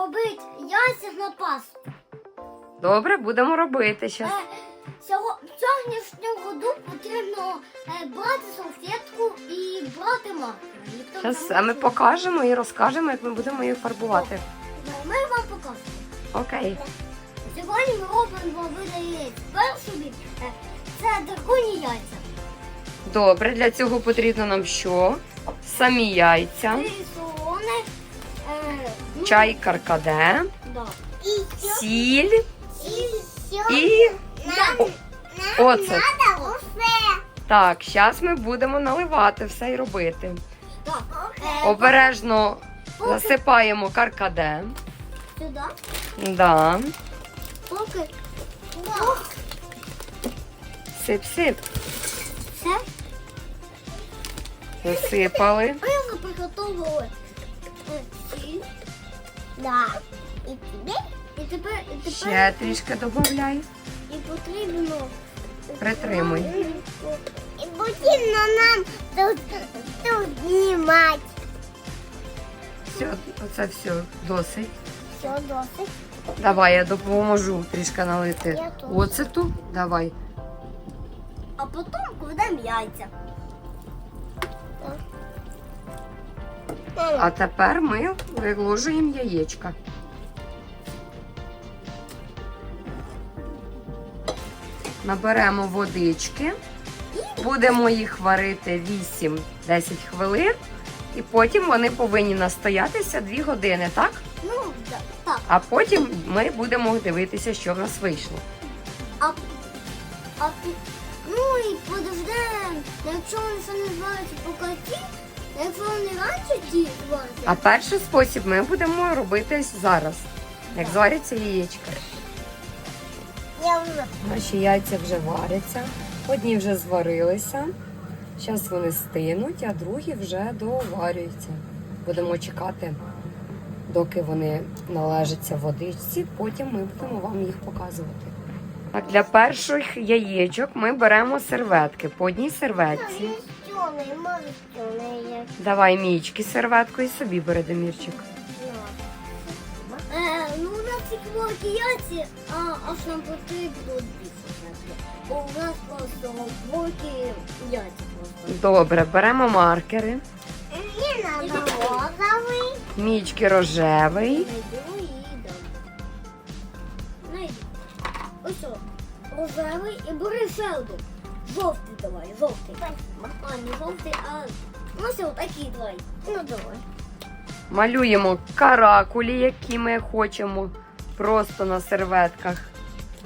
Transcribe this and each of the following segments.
робити яйця на пасту. Добре, будемо робити щас. Е, Цього сьогоднішнього году потрібно е, брати салфетку і брати маркер. Ніхто Зараз там ми покажемо і розкажемо, як ми будемо її фарбувати. Ми вам покажемо. Окей. Сьогодні ми робимо яєць. Перший е, це драконі яйця. Добре, для цього потрібно нам що? Самі яйця, ну, чай каркаде, сіль І, оцет. Так, зараз ми будемо наливати все і робити. Е, Обережно засипаємо каркаде. Сюди. Да. Сип-сип. Все. Засипали. Ми приготували е. Да. І тебе? І тепер, і тепер Ще трішки додай. і потрібно Притримуй. І потрібно нам тут, тут знімати. Все, оце все досить. Все досить. Давай, я допоможу трішки налити Я теж. оцету. Давай. А потім кладемо яйця. А тепер ми виложуємо яєчка. Наберемо водички, будемо їх варити 8-10 хвилин, і потім вони повинні настоятися 2 години, так? Ну, так. А потім ми будемо дивитися, що в нас вийшло. А, а ну і подождемо, якщо вони ще не зваряться по якщо вони раніше А перший спосіб ми будемо робити зараз, як зваряться яєчка. Наші яйця вже варяться, одні вже зварилися. Зараз вони стинуть, а другі вже доварюються. Будемо чекати, доки вони належаться водичці, потім ми будемо вам їх показувати. Так, для перших яєчок ми беремо серветки по одній серветці. Є. Давай мічки серветку і собі бери Демірчик. Е, ну у нас ці хворі яйці, а аж нам потрібно дві серветки. Бо у нас просто хворі яйця просто. Добре, беремо маркери. Мені треба розовий. Мічки рожевий. Найду і дам. Найду. Ось о, рожевий і бери один. Жовтий давай, жовтий. А, не жовтий, а ну ось отакий давай. Ну давай. Малюємо каракулі, які ми хочемо, просто на серветках.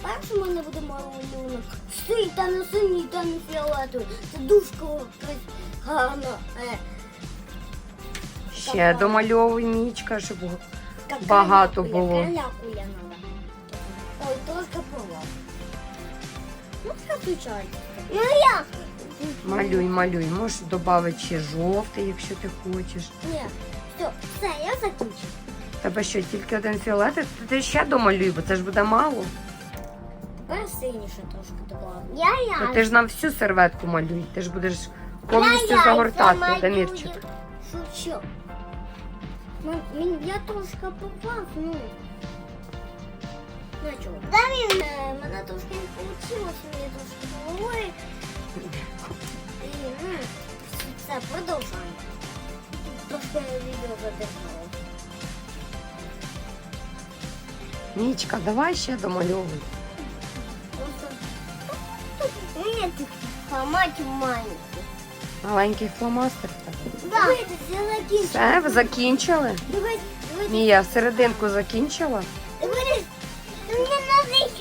Першим ми не будемо малюнок. Синій та не синій та не фіолетовий. Це дуже гарно. Е, Ще домальовуй мічка, щоб Багато було. Ой, трошки провал. Ну, все включайте. Ну я. малюй, малюй. Можеш додати ще жовтий, якщо ти хочеш. Ні, все, все, я закінчив. Тебе що, тільки один фіолетовий? Ти ще домалюй, бо це ж буде мало. Тепер синіше трошки добавлю. Я Ну, ти ж нам всю серветку малюй. Ти ж будеш повністю загортати, Дамірчик. Шучу. Мін- Я трошки попав, ну. Ну чого? Да, він, мене трошки не вийшло, мені трошки головою. І, ну, все, продовжуємо. Трошки відео задержало. Мічка, давай ще домальовуй. Ти ламати маленький. Маленький фломастер. Да. Все, ви закінчили? Дивіться, дивіться. Мія, серединку закінчила?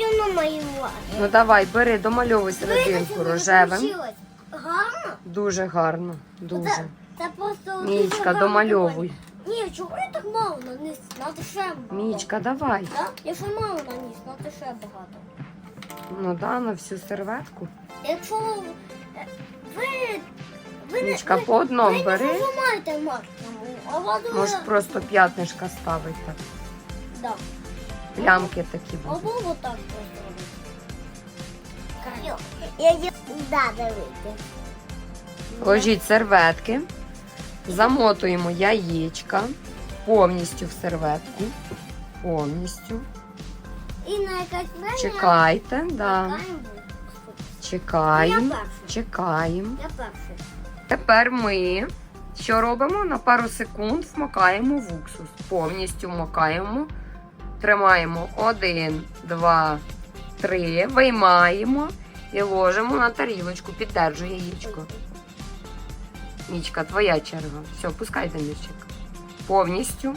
Ще намалювати. Ну давай, бери, домальовуй серединку рожевим. Гарно? Дуже гарно. Дуже. Це, просто... Мічка, домальовуй. Ні, чого я так мало наніс? Надо ще багато. Мічка, давай. Да? Я ще мало наніс, надо ще багато. Ну да, на всю серветку. Якщо ви... Ви не, Мічка, ви, по одному ви бери. не зажимаєте маркером, а воду... Можеш просто п'ятнишка ставити. так. Да. Плямки такі будуть. Або отак робити. Я її... Ложіть серветки, замотуємо яєчка повністю в серветку. повністю. І на время Чекайте, да. Чекаємо. Чекаємо. Я перший. Тепер ми що робимо? На пару секунд вмикаємо в уксус. Повністю вмикаємо. Тримаємо один, два, три, виймаємо і ложимо на тарілочку. Піддержуй яєчко. Мічка, твоя черга. Все, пускайте мічик. Повністю.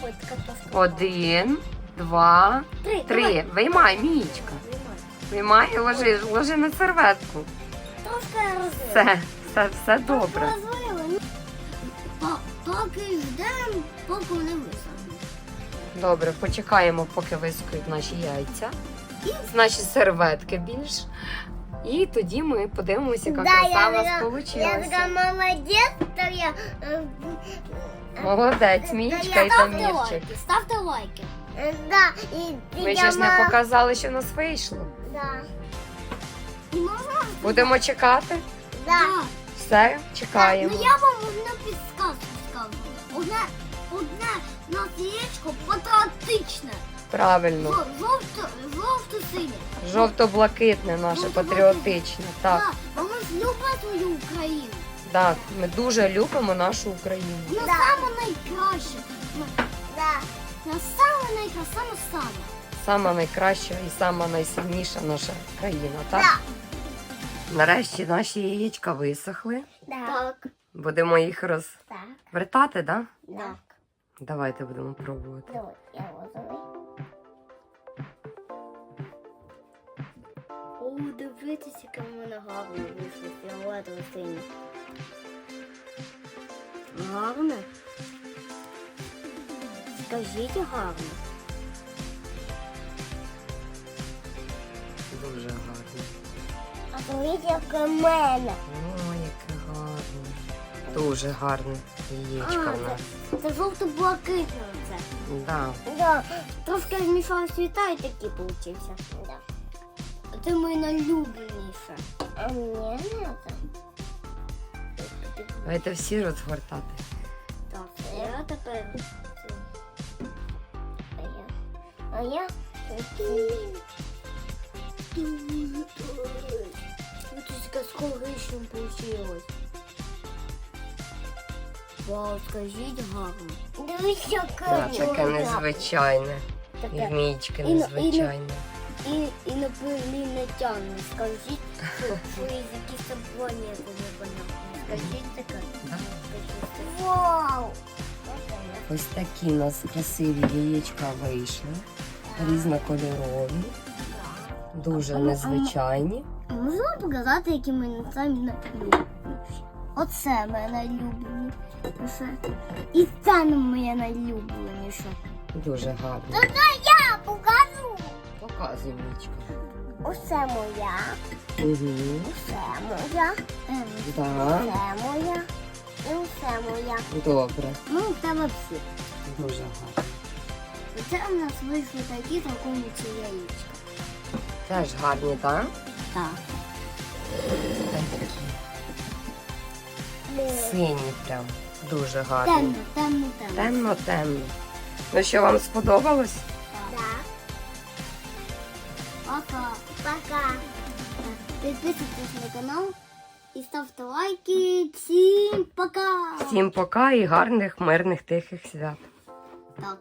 Один, два, Три. три. Виймай, мічка. Виймай. І ложи, ложи на серветку. Все, все, все добре. Ну, по- Поки ждемо, поки вони висохнуть. Добре, почекаємо, поки вискують наші яйця. Наші серветки більш. І тоді ми подивимося, яка краса у нас вийшла. молодець, то я... Молодець, Мічка і Тамірчик. лайки, ставте лайки. Да, и, Ми ще ж не показали, що в нас вийшло. Да, Будемо чекати. да. Все, Так, чекаємо. ну я вам одну підсказку скажу. Одне, одне у нас яєчко патріотичне. Правильно. Жовто, жовто-синє. Жовто-блакитне наше патріотичне. Так, Так, бо ми ж любимо свою Україну. так. Ми дуже любимо нашу Україну. Ну, Да. саме найкраще. Да. На саме найкраще, саме саме. Сама найкраща і сама найсильніша наша країна. Так? Да. Нарешті наші яєчка висохли. Так. Будемо їх розвертати, так? Да? Да. Давайте будемо пробувати. Давай, дивитися, яке в мене гарно вийшло. Фіолетово синє. Гарне? Скажіть гарно. Дуже гарно. А дивіться, яке в мене. О, яке гарне. Дуже гарне яєчко А, в нас. Це жовто-блакитне це. Да. Да. Трошки змішала світа і такий получився. Да. Це моє найлюбленіше. А мне надо. Давайте всі розгортати. Так, я тепер. А я. А я. Вот это с коричневым получилось. Вау, скажіть гарно. Дивіться, яке Да, в таке мене. незвичайне. І Таке. в мічки І- і- тягне. Скажіть, що, якісь планети непонятні. Скажіть таке. Вау. Ось такі у нас красиві яєчка вийшли. Різнокольорові, дуже незвичайні. Можна показати, які мене самі найлюбленіші? Оце моє найлюбленіше. І це моє найлюбленіше. Дуже гарно. Показуй мічка. Оце моя. Угу. Оце моя. Ем, Да. Це моя. І оце моя. Добре. Ну, тебе всі. Дуже гарно. Це у нас вийшли такі законниці яєчка. Теж гарні, так? Так. Такі. Сині прям. Дуже гарні. Темно, темно, темно. Темно, темно. Ну що, вам сподобалось? Пока. Пока. Підписуйтесь на канал і ставте лайки. Всім пока! Всім пока і гарних, мирних, тихих свят. Так.